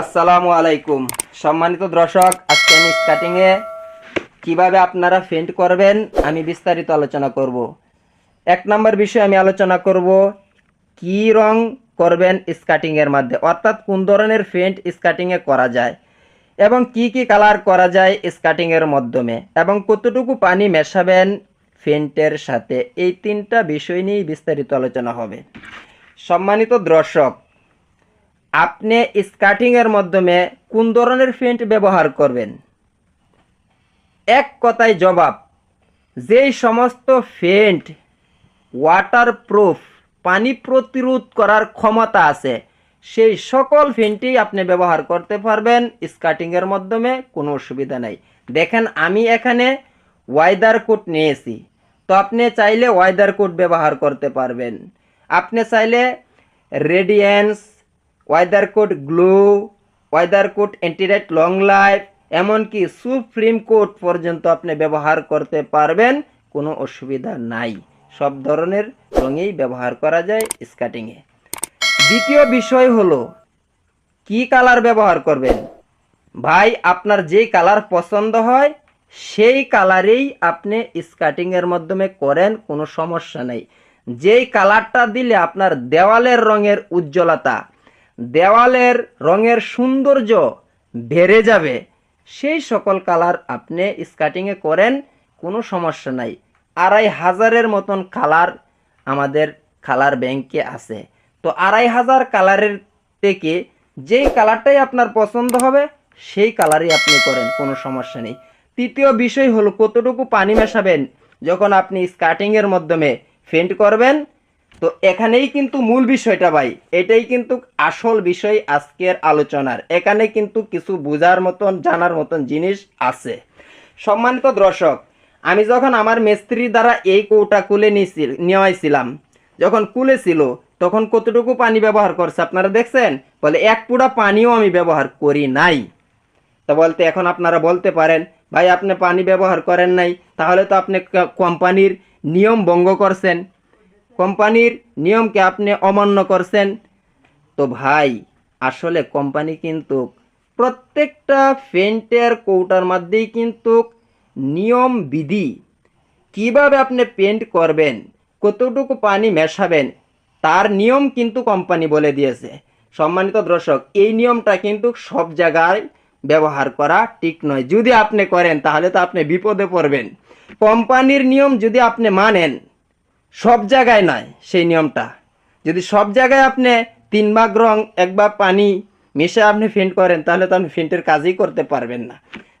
আসসালামু আলাইকুম। সম্মানিত দর্শক, আজকে আমি স্টার্টিংয়ে কীভাবে আপনারা ফেন্ট করবেন, আমি বিস্তারিত আলোচনা করব। এক নম্বর বিষয়ে আমি আলোচনা করব, কি রং করবেন স্কাটিংয়ের মধ্যে? অর্থাৎ কোন ধরনের ফেন্ট স্কাটিংয়ে করা যায়? এবং কি কি কালার করা যায় স্কাটিংয়ের মাধ্যমে? এবং কতটুকু পানি মেশাবেন ফেন্টের সাথে? এই তিনটা বিষয় নিয়েই বিস্তারিত আলোচনা হবে। সম্মানিত দর্শক আপনি স্কার্টিংয়ের মাধ্যমে কোন ধরনের পেন্ট ব্যবহার করবেন? এক কথায় জবাব, যেই সমস্ত ফেন্ট ওয়াটারপ্রুফ পানি প্রতিরোধ করার ক্ষমতা আছে, সেই সকল ফেন্টই আপনি ব্যবহার করতে পারবেন স্কার্টিংয়ের মাধ্যমে, কোনো অসুবিধা নাই। দেখেন, আমি এখানে ওয়াইদার কোট নিয়েছি। তো আপনি চাইলে ওয়াইদার কোট ব্যবহার করতে পারবেন। আপনি চাইলে radiance weather coat glow weather coat অ্যান্টিরাইট long life এমনকি সুপ্রিম কোট পর্যন্ত আপনি ব্যবহার করতে পারবেন, কোনো অসুবিধা নাই। সব ধরনের রঙেই ব্যবহার করা যায় স্কাটিংয়ে দ্বিতীয় বিষয় হলো, কি কালার ব্যবহার করবেন? ভাই, আপনার যেই কালার পছন্দ হয়, সেই কালারেই আপনি স্কাটিংয়ের মাধ্যমে করেন, কোনো সমস্যা নেই। যেই কালারটা দিলে আপনার দেওয়ালের রঙের উজ্জ্বলতা দেওয়ালের রঙের সৌন্দর্য বেড়ে যাবে। সেই সকল কালার আপনি স্কাটিংয়ে করেন, কোনো সমস্যা নাই। আড়াই হাজারের মতন কালার আমাদের কালার ব্যাংকে আছে। তো আড়াই হাজার কালারের থেকে যেই কালারটাই আপনার পছন্দ হবে, সেই কালারই আপনি করেন, কোনো সমস্যা নেই। তৃতীয় বিষয় হলো কতটুকু পানি মেশাবেন, যখন আপনি স্কার্টিংয়ের মাধ্যমে ফেন্ট করবেন তো এখানেই কিন্তু মূল বিষয়টা ভাই, এটাই কিন্তু আসল বিষয় আজকের আলোচনার। এখানে কিন্তু কিছু বোঝার মতন, জানার মতন জিনিস আছে। সম্মানিত দর্শক, আমি যখন আমার মিস্ত্রি দ্বারা এই কৌটা কুলে নেওয়াইছিলাম, যখন কুলেছিল তখন কতটুকু পানি ব্যবহার করছে আপনারা দেখছেন? বলে, এক পুরা পানিও আমি ব্যবহার করি নাই। তা বলতে এখন আপনারা বলতে পারেন, ভাই, আপনি পানি ব্যবহার করেন নাই, তাহলে তো আপনি কোম্পানির নিয়ম ভঙ্গ করছেন। কোম্পানির নিয়মকে আপনি অমান্য করছেন। তো ভাই, আসলে কোম্পানি কিন্তু প্রত্যেকটা পেন্টের কৌটার মধ্যেই কিন্তু নিয়ম, বিধি, কীভাবে আপনি পেন্ট করবেন, কতটুকু পানি মেশাবেন, তার নিয়ম কিন্তু কোম্পানি বলে দিয়েছে। সম্মানিত দর্শক, এই নিয়মটা কিন্তু সব জায়গায় ব্যবহার করা ঠিক নয়। যদি আপনি করেন, তাহলে তো আপনি বিপদে পড়বেন। কোম্পানির নিয়ম যদি আপনি মানেন সব জায়গায় নয় সেই নিয়মটা। যদি সব জায়গায় আপনি তিন ভাগ রং, এক ভাগ পানি মিশে আপনি ফিন্ট করেন, তাহলে তো আপনি ফিন্টের কাজই করতে পারবেন না।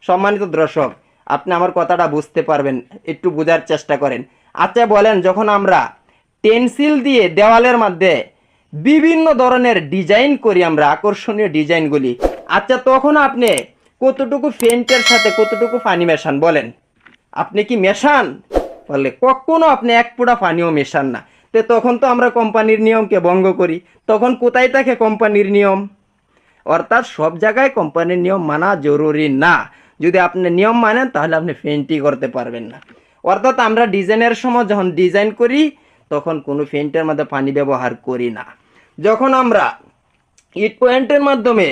সম্মানিত দর্শক, আপনি আমার কথাটা বুঝতে পারবেন, একটু বোঝার চেষ্টা করেন। আচ্ছা বলেন, যখন আমরা টেন্সিল দিয়ে দেওয়ালের মধ্যে বিভিন্ন ধরনের ডিজাইন করি আমরা, আকর্ষণীয় ডিজাইনগুলি আচ্ছা তখন আপনি কতটুকু ফেন্টের সাথে কতটুকু পানি মেশান, বলেন? আপনি কি মেশান? বলে কখনো আপনি এক পোড়া পানিও মেশান না। তো তখন তো আমরা কোম্পানির নিয়মকে ভঙ্গ করি। তখন কোথায় থাকে কোম্পানির নিয়ম? অর্থাৎ সব জায়গায় কোম্পানির নিয়ম মানা জরুরি না। যদি আপনি নিয়ম মানেন, তাহলে আপনি ফেন্টই করতে পারবেন না। অর্থাৎ আমরা ডিজাইনের সময় যখন ডিজাইন করি, তখন কোনো ফেন্টের মধ্যে পানি ব্যবহার করি না। যখন আমরা ইট পয়েন্টের মাধ্যমে,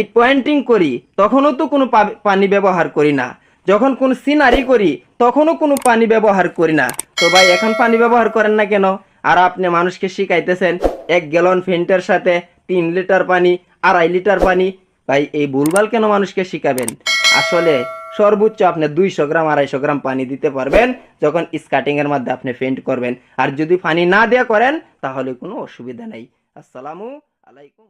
ইট পয়েন্টিং করি, তখনও তো কোনো পানি ব্যবহার করি না। যখন কোনো সিনারি করি, তখনও কোনো পানি ব্যবহার করি না। তো ভাই, এখন পানি ব্যবহার করেন না কেন? আর আপনি মানুষকে শিখাইতেছেন, এক গ্যালন ফেন্টের সাথে তিন লিটার পানি, আড়াই লিটার পানি। ভাই, এই ভুলভাল কেন মানুষকে শিখাবেন? আসলে সর্বোচ্চ আপনি দুইশো গ্রাম, আড়াইশো গ্রাম পানি দিতে পারবেন যখন স্কার্টিংয়ের মধ্যে আপনি ফেন্ট করবেন। আর যদি পানি না দেওয়া করেন, তাহলে কোনো অসুবিধা নেই। আসসালামু আলাইকুম।